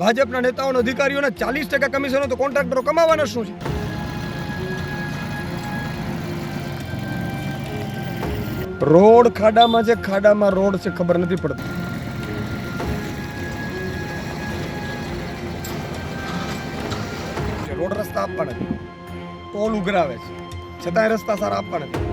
ભાજપના નેતાઓના અધિકારીઓના ચાલીસ ટકા કમિશનો તો કોન્ટ્રાક્ટરો કમાવાના શું છે? રોડ ખાડામાં છે, ખાડામાં રોડ છે, ખબર નથી પડતી. રોડ રસ્તા આપવા નથી ટોલ ઉઘરાવે છે. છતાંય રસ્તા સારા આપવા નથી.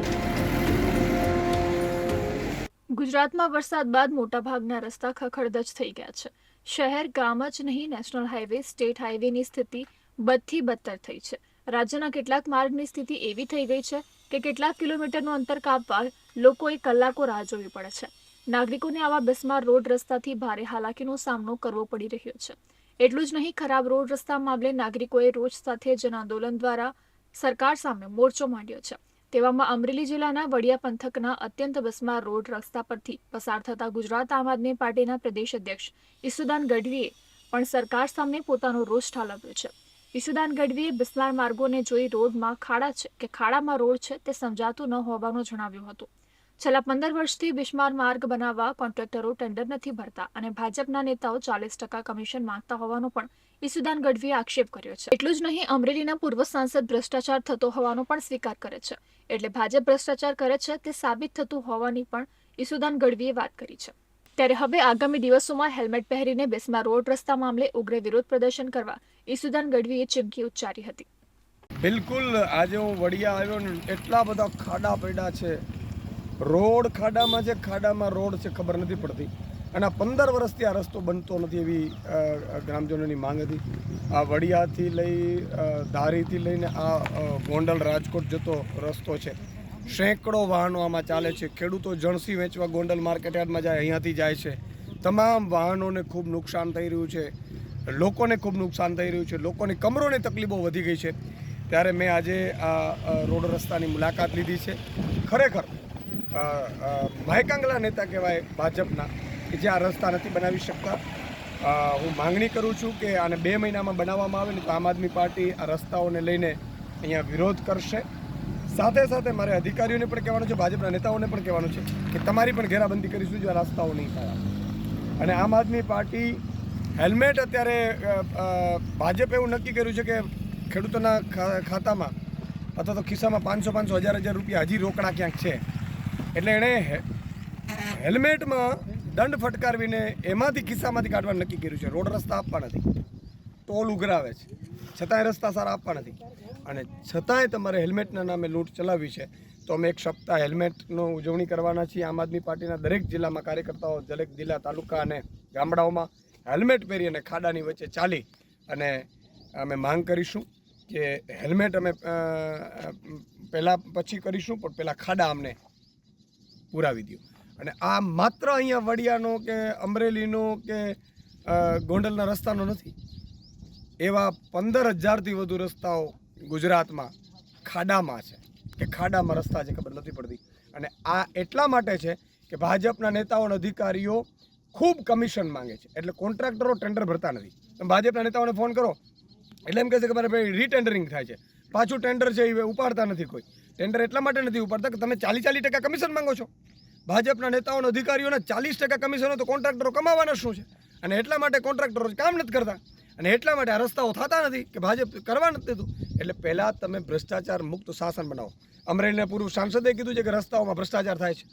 ગુજરાતમાં વરસાદ બાદ મોટાભાગના રસ્તા ખખડધજ થઈ ગયા છે. શહેર ગામ જ નહીં, નેશનલ હાઈવે સ્ટેટ હાઈવેની સ્થિતિ બદથી બદતર થઈ છે. રાજ્યના કેટલાક માર્ગની સ્થિતિ એવી થઈ ગઈ છે કે કેટલાક કિલોમીટરનું અંતર કાપવા લોકોએ કલાકો રાહ જોવી પડે છે. નાગરિકોને આવા બિસ્માર રોડ રસ્તાથી ભારે હાલાકીનો સામનો કરવો પડી રહ્યો છે. એટલું જ નહીં, ખરાબ રોડ રસ્તા મામલે નાગરિકોએ રોજ સાથે જન આંદોલન દ્વારા સરકાર સામે મોરચો માંડ્યો છે. તેવામાં અમરેલી જિલ્લાના વડિયા પંથકના અત્યંત બસમાર રોડ રસ્તા પરથી પસાર થતા ગુજરાત આમ આદમી પાર્ટીના પ્રદેશ અધ્યક્ષ ઈસુદાન ગઢવીએ પણ સરકાર સામે પોતાનો રોષ ઠાલવ્યો છે. ઈસુદાન ગઢવીએ બિસ્માર માર્ગોને જોઈ રોડમાં ખાડા છે કે ખાડામાં રોડ છે તે સમજાતું ન હોવાનું જણાવ્યું હતું. છેલ્લા પંદર વર્ષથી બિસ્માર માર્ગ બનાવવા કોન્ટ્રાક્ટરો ટેન્ડર નથી ભરતા અને ભાજપના નેતાઓ ચાલીસ ટકા કમિશન માંગતા હોવાનો પણ ઈસુદાન ગઢવીએ આક્ષેપ કર્યો છે. એટલું જ નહીં, અમરેલીના પૂર્વ સાંસદ ભ્રષ્ટાચાર થતો હોવાનો પણ સ્વીકાર કરે છે. એટલે ભાજપ ભ્રષ્ટાચાર કરે છે તે સાબિત થતું હોવાની પણ ઈસુદાન ગઢવીએ વાત કરી છે. ત્યારે હવે આગામી દિવસોમાં હેલ્મેટ પહેરીને બેસમાં રોડ રસ્તા મામલે ઉગ્ર વિરોધ પ્રદર્શન કરવા ઈસુદાન ગઢવીએ ચીમકી ઉચ્ચારી હતી. બિલકુલ, આજે હું વડિયા આવ્યો ને એટલા બધા ખાડા પડ્યા છે. રોડ ખાડામાં છે, ખાડામાં રોડ છે, ખબર નથી પડતી. અને પંદર વર્ષથી આ રસ્તો બનતો નથી એવી ગ્રામજનોની માંગ હતી. આ વડિયાથી લઈ ધારીથી લઈને આ ગોંડલ રાજકોટ જતો રસ્તો છે. સેંકડો વાહનો આમાં ચાલે છે. ખેડૂતો જણસી વેચવા ગોંડલ માર્કેટયાર્ડમાં જાય અહીંયાથી જાય છે. તમામ વાહનોને ખૂબ નુકસાન થઈ રહ્યું છે. લોકોને ખૂબ નુકસાન થઈ રહ્યું છે. લોકોની કમરોની તકલીફો વધી ગઈ છે. ત્યારે મેં આજે આ રોડ રસ્તાની મુલાકાત લીધી છે. ખરેખર અ, નેતા કહેવાય ભાજપના. કે જે આ રસ્તા નથી બનાવી શકતા. હું માંગણી કરું છું કે આને બે મહિનામાં બનાવવામાં આવે ને તો આમ આદમી પાર્ટી આ રસ્તાઓને લઈને અહીંયા વિરોધ કરશે. સાથે સાથે મારે અધિકારીઓને પણ કહેવાનું છે, ભાજપના નેતાઓને પણ કહેવાનું છે કે તમારી પણ ઘેરાબંધી કરીશું જો આ રસ્તાઓ નહીં થાય. અને આમ આદમી પાર્ટી હેલ્મેટ અત્યારે ભાજપે એવું નક્કી કર્યું છે કે ખેડૂતોના ખાતામાં અથવા તો ખિસ્સામાં પાંચસો પાંચસો, હજાર હજાર રૂપિયા હજી રોકડા ક્યાંક છે. એટલે એણે હેલ્મેટમાં દંડ ફટકારવીને એમાંથી ખિસ્સામાંથી કાઢવાનું નક્કી કર્યું છે. રોડ રસ્તા આપવા નથી. ટોલ ઉઘરાવે છે. છતાંય રસ્તા સારા આપવા નથી. અને છતાંય તમારે હેલ્મેટના નામે લૂંટ ચલાવવી છે. તો અમે એક સપ્તાહ હેલ્મેટનો ઉજવણી કરવાના છીએ. આમ આદમી પાર્ટીના દરેક જિલ્લામાં કાર્યકર્તાઓ, દરેક જિલ્લા, તાલુકા અને ગામડાઓમાં હેલ્મેટ પહેરી અને ખાડાની વચ્ચે ચાલી અને અમે માંગ કરીશું કે હેલ્મેટ અમે પહેલાં પછી કરીશું, પણ પહેલાં ખાડા અમને પુરાવી દો. અને આ માત્ર અહીંયા વડિયાનો કે અમરેલીનો કે ગોંડલના રસ્તાનો નથી. એવા પંદર હજારથી વધુ રસ્તાઓ ગુજરાતમાં ખાડામાં છે, કે ખાડામાં રસ્તા છે, ખબર નથી પડતી. અને આ એટલા માટે છે કે ભાજપના નેતાઓ અને અધિકારીઓ ખૂબ કમિશન માંગે છે. એટલે કોન્ટ્રાક્ટરો ટેન્ડર ભરતા નથી. તમે ભાજપના નેતાઓને ફોન કરો. એટલે એમ કહે છે કે મારે ભાઈ રીટેન્ડરિંગ થાય છે. પાછું ટેન્ડર છે એ ઉપાડતા નથી કોઈ. ટેન્ડર એટલા માટે નથી ઉપાડતા કે તમે ચાલી ચાલી ટકા કમિશન માંગો છો. ભાજપના નેતાઓના અધિકારીઓને ચાલીસ ટકા કમિશનો તો કોન્ટ્રાક્ટરો કમાવાના શું છે? અને એટલા માટે કોન્ટ્રાક્ટરો કામ નથી કરતા. અને એટલા માટે આ રસ્તાઓ થતા નથી કે ભાજપ કરવા નથી દેતું. એટલે પહેલાં તમે ભ્રષ્ટાચાર મુક્ત શાસન બનાવો. અમરેલીના પૂર્વ સાંસદે કીધું છે કે રસ્તાઓમાં ભ્રષ્ટાચાર થાય છે.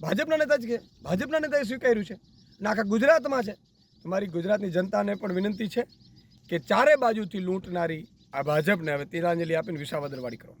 ભાજપના નેતા જ કે ભાજપના નેતાએ સ્વીકાર્યું છે. અને આખા ગુજરાતમાં છે. તમારી ગુજરાતની જનતાને પણ વિનંતી છે કે ચારે બાજુથી લૂંટનારી આ ભાજપને હવે તિરાંજલિ આપીને વિસાવદરવાડી કરો.